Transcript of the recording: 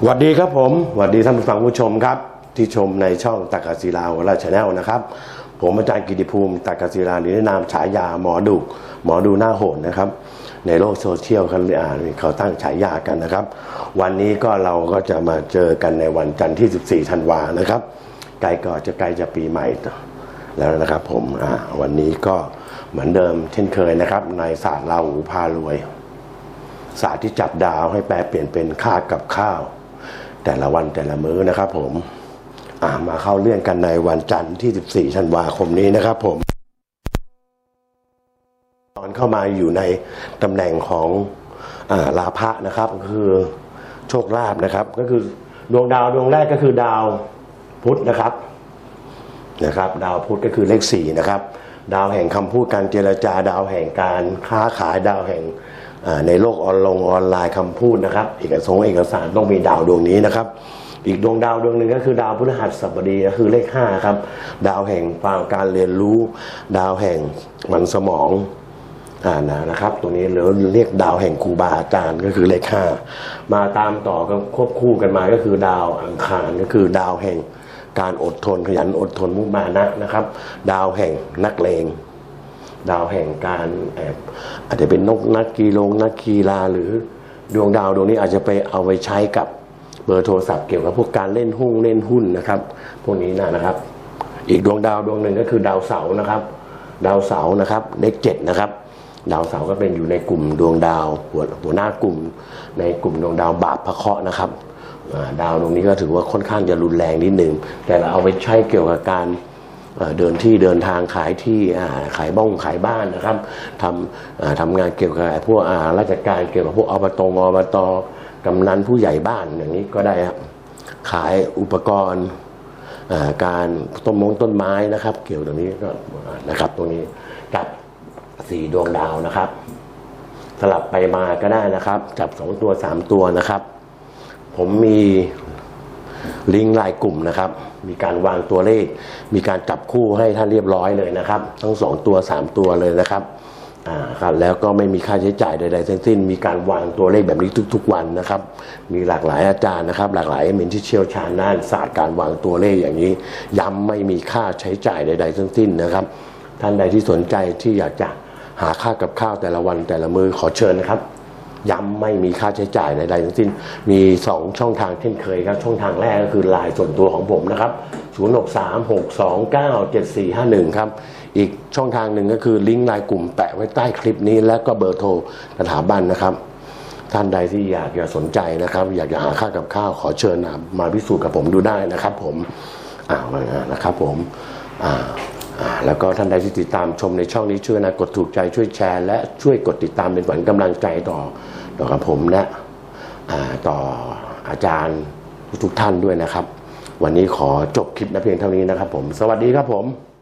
สวัสดีครับผมสวัสดีท่านผู้ฟังผู้ชมครับ ที่ชมในช่องตักศิลาหัวราชาแนลนะครับ ผมอาจารย์กิติภูมิตักศิลาหรือในนามฉายาหมอดุหมอดูหน้าโหดนะครับ ในโลกโซเชียลเขาอ่านเขาตั้งฉายากันนะครับ วันนี้ก็เราก็จะมาเจอกันในวันจันทร์ที่ 14 ธันวานะครับใกล้ก็จะใกล้จะปีใหม่แล้วนะครับผมวันนี้ก็เหมือนเดิมเช่นเคยนะครับ ในศาสตร์เราหูพารวย ศาสตร์ที่จับดาวให้แปลเปลี่ยนเป็นค่ากับข้าว แต่ละวันแต่ละมื้อนะครับ ผมมาเข้าเรื่องกันในวันจันทร์ที่ 14ธันวาคมนี้นะครับผม ตอนเข้ามาอยู่ในตำแหน่งของอาลาภะนะครับคือโชคลาภนะครับ ก็คือดวงดาวดวงแรกก็คือดาวพุธนะครับนะครับ ดาวพุธก็คือเลขสี่นะครับ ดาวแห่งคำพูดการเจรจาดาวแห่งการค้าขายดาวแห่ง ในโลกออนลงออนไลน์คำพูดนะครับ เอกสงเอกสารต้องมีดาวดวงนี้นะครับ อีกดวงดาวดวงหนึ่งก็คือดาวพฤหัสบดีก็คือเลขห้าครับ ดาวแห่งความการเรียนรู้ ดาวแห่งมันสมองอ่านะนะครับ ตัวนี้เราเรียกดาวแห่งครูบาอาจารย์ก็คือเลขห้ามาตามต่อก็ควบคู่กันมาก็คือดาวอังคารก็คือดาวแห่งการอดทนขยันอดทนมุมานะนะครับ ดาวแห่งนักเลง ดาวแห่งการแอบอาจจะเป็นนกนักกีฬานักกีฬาหรือดวงดาวดวงนี้อาจจะไปเอาไปใช้กับเบอร์โทรศัพท์เกี่ยวกับพวกการเล่นหุ้นเล่นหุ้นนะครับ พวกนี้นะนะครับ อีกดวงดาวดวงหนึ่งก็คือดาวเสาร์นะครับ ดาวเสาร์นะครับเลขเจ็ดนะครับ ดาวเสาร์ก็เป็นอยู่ในกลุ่มดวงดาวหัวหัวหน้ากลุ่ม ในกลุ่มดวงดาวบาปพระเคราะห์นะครับดาวดวงนี้ก็ถือว่าค่อนข้างจะรุนแรงนิดหนึ่งแต่เราเอาไปใช้เกี่ยวกับการ เดินที่เดินทางขายที่ขายบ้องขายบ้านนะครับทำอ่าทำงานเกี่ยวกับพวกราชการเกี่ยวกับพวกอบตอบตกำนันผู้ใหญ่บ้านอย่างนี้ก็ได้ครับขายอุปกรณ์การต้นมงต้นไม้นะครับ เกี่ยวตรงนี้ก็นะครับตรงนี้กับสี่ดวงดาวนะครับ สลับไปมาก็ได้นะครับ จับสองตัวสามตัวนะครับ ผมมี ลิงก์ไลน์กลุ่มนะครับ มีการวางตัวเลข มีการจับคู่ให้ท่านเรียบร้อยเลยนะครับ ทั้งสองตัวสามตัวเลยนะครับอ่าครับแล้วก็ไม่มีค่าใช้จ่ายใดๆทั้งสิ้น มีการวางตัวเลขแบบนี้ทุก ๆ วันนะครับ มีหลากหลายอาจารย์นะครับ หลากหลายเมนที่เชี่ยวชาญด้านศาสตร์การวางตัวเลขอย่างนี้ ย้ำไม่มีค่าใช้จ่ายใด ๆ ทั้งสิ้นนะครับ ท่านใดที่สนใจที่อยากจะหาค่ากับข้าวแต่ละวันแต่ละมือขอเชิญนะครับ ย้ำไม่มีค่าใช้จ่ายใดๆทั้งสิ้น มี 2 ช่องทางเช่นเคยครับ ช่องทางแรกก็คือไลน์ส่วนตัวของผมนะครับ 0636297451 ครับ อีกช่องทางหนึ่งก็คือลิงก์ไลน์กลุ่มแปะไว้ใต้คลิปนี้ และก็เบอร์โทรสถาบันนะครับ ท่านใดที่อยากจะสนใจนะครับ อยากจะหาค่ากับข้าวขอเชิญมาพิสูจน์กับผมดูได้นะครับ ผมอ่านะครับผมอ่า แล้วก็ท่านใดที่ติดตามชมในช่องนี้ช่วยนะกดถูกใจช่วยแชร์ และช่วยกดติดตามเป็นขวัญกำลังใจต่อต่อกับผมและต่ออาจารย์ทุกท่านด้วยนะครับ วันนี้ขอจบคลิปนะเพียงเท่านี้นะครับผม สวัสดีครับผม